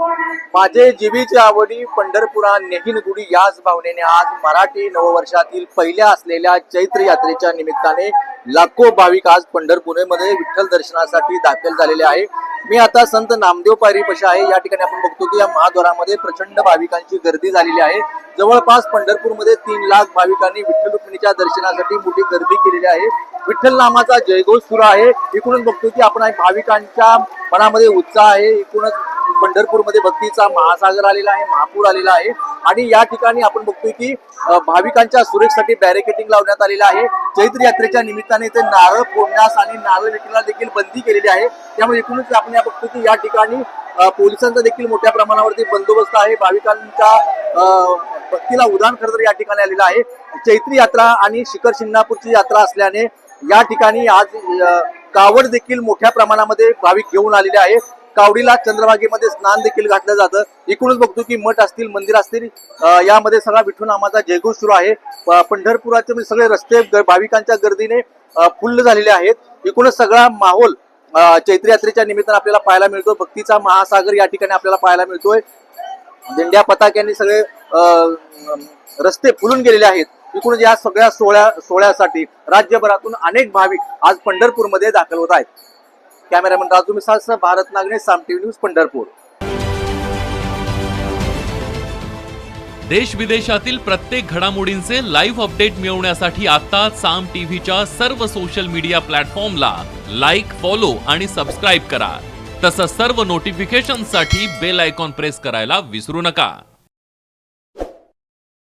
माझे जीवीची आवडी पंढरपुरा नेहीन गुडी याच भावनेने आज मराठी नववर्षातील पहिल्या असलेल्या चैत्र यात्रेच्या निमित्ताने लाखो भाविक आज पंढरपूरमध्ये विठ्ठल दर्शनासाठी दाखल झालेले आहे. मी आता संत नामदेव पायरी पशी आहे. या ठिकाणी आपण बघतो की या महाद्वारामध्ये प्रचंड भाविकांची गर्दी झालेली आहे. जवळपास पंढरपूरमध्ये तीन लाख भाविकांनी विठ्ठल रुक्मिणीच्या दर्शनासाठी मोठी गर्दी केलेली आहे. विठ्ठल नामाचा जयघोष सुरू आहे. इकडून बघतो की आपण भाविकांच्या मनामध्ये उत्साह आहे. एकूणच पंढरपूरमध्ये भक्तीचा महासागर आलेला आहे महापूर आलेला आहे. आणि या ठिकाणी आपण बघतोय की भाविकांच्या सुरक्षेसाठी बॅरिकेटिंग लावण्यात आलेलं आहे. चैत्र यात्रेच्या निमित्ताने ते नारळ फोडण्यास आणि नारळ विक्रीला देखील बंदी केलेली आहे. त्यामुळे एकूणच आपण या बघतो की या ठिकाणी पोलिसांचा देखील मोठ्या प्रमाणावरती बंदोबस्त आहे. भाविकांच्या भक्तीला उदाहरण खरं तर या ठिकाणी आलेलं आहे. चैत्री यात्रा आणि शिखर शिंगणापूरची यात्रा असल्याने या ठिकाणी आज कावड देखील मोठ्या प्रमाणामध्ये भाविक घेऊन आलेले आहे कावडीला चंद्रभागेमध्ये स्नान देखील घातलं जातं. एकूणच बघतो की मठ असतील मंदिर असतील यामध्ये सगळा विठ्ठल नामाचा जयघोष सुरू आहे. पंढरपुराचे म्हणजे सगळे रस्ते भाविकांच्या गर्दीने फुल्ल झालेले आहेत. एकूणच सगळा माहोल चैत्र यात्रेच्या निमित्तानं आपल्याला पाहायला मिळतो भक्तीचा महासागर या ठिकाणी आपल्याला पाहायला मिळतोय. झेंड्या पताक्यांनी सगळे रस्ते फुलून गेलेले आहेत. एकूणच या सगळ्या सोहळ्या सोहळ्यासाठी राज्यभरातून अनेक भाविक आज पंढरपूरमध्ये दाखल होत आहेत. कॅमेरामॅन राजू मिसाळसह भारत नागणे साम टीव्ही न्यूज पंढरपूर. देश विदेशातील प्रत्येक घडामोडींचे लाईव्ह अपडेट मिळवण्यासाठी आता साम टीव्हीच्या सर्व सोशल मीडिया प्लॅटफॉर्मला लाईक फॉलो आणि सबस्क्राईब करा. तसंच सर्व नोटिफिकेशनसाठी बेल आयकॉन प्रेस करायला विसरू नका.